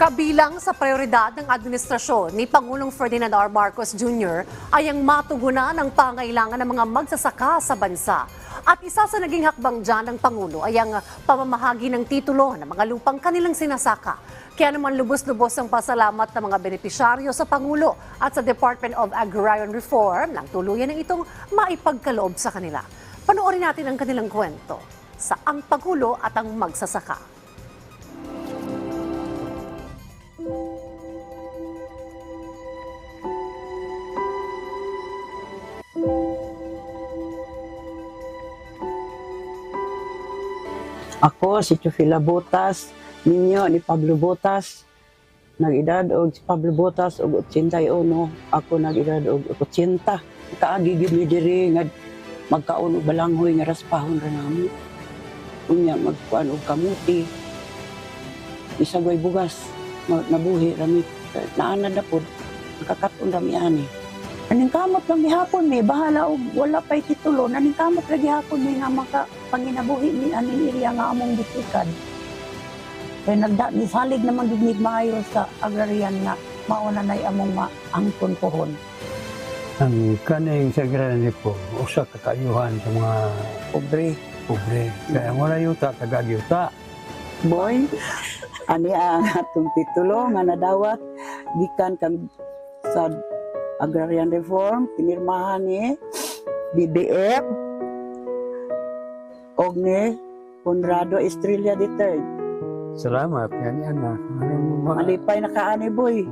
Kabilang sa prioridad ng administrasyon ni Pangulong Ferdinand R. Marcos Jr. ay ang matugunan ng pangailangan ng mga magsasaka sa bansa. At isa sa naging hakbang dyan ng Pangulo ay ang pamamahagi ng titulo ng mga lupang kanilang sinasaka. Kaya naman lubos-lubos ang pasalamat ng mga benepisyaryo sa Pangulo at sa Department of Agrarian Reform nang tuluyan ng itong maipagkaloob sa kanila. Panoorin natin ang kanilang kwento sa Ang Pangulo at ang Magsasaka. Ako, si Chufila Botas, ninyo ni Pablo Botas. Nag-edad og si Pablo Botas og 81. Ako nag-edad og 80. Kaagi gyud mi diri nga magkaon og balanghoy nga raspahon ra namo. Unya magkuan og kamuti. Isagway bugas. Nabuhi rami. Naana na pod. Nakakaton rami ani. Aning kamot lang gihapon mi bahala og wala pay titulo. Naning kamot lang gihapon mi nga maka panginabuhi ni aning iriya nga among gitikan. Kaya nagda ni salig naman gid ni maayo sa agrarian nga mauna nay among maangkon pohon. ang kaning sagrani po usa ka kaayuhan sa mga Pobre. pobre kaya wala yuta tagag yuta Boy, ani ang atong titulo nga nadawat gikan kang sa agrarian reform pinirmahan ni BBF og ni Conrado Estrella III. salamat yan yan na Malipay na kaani boy.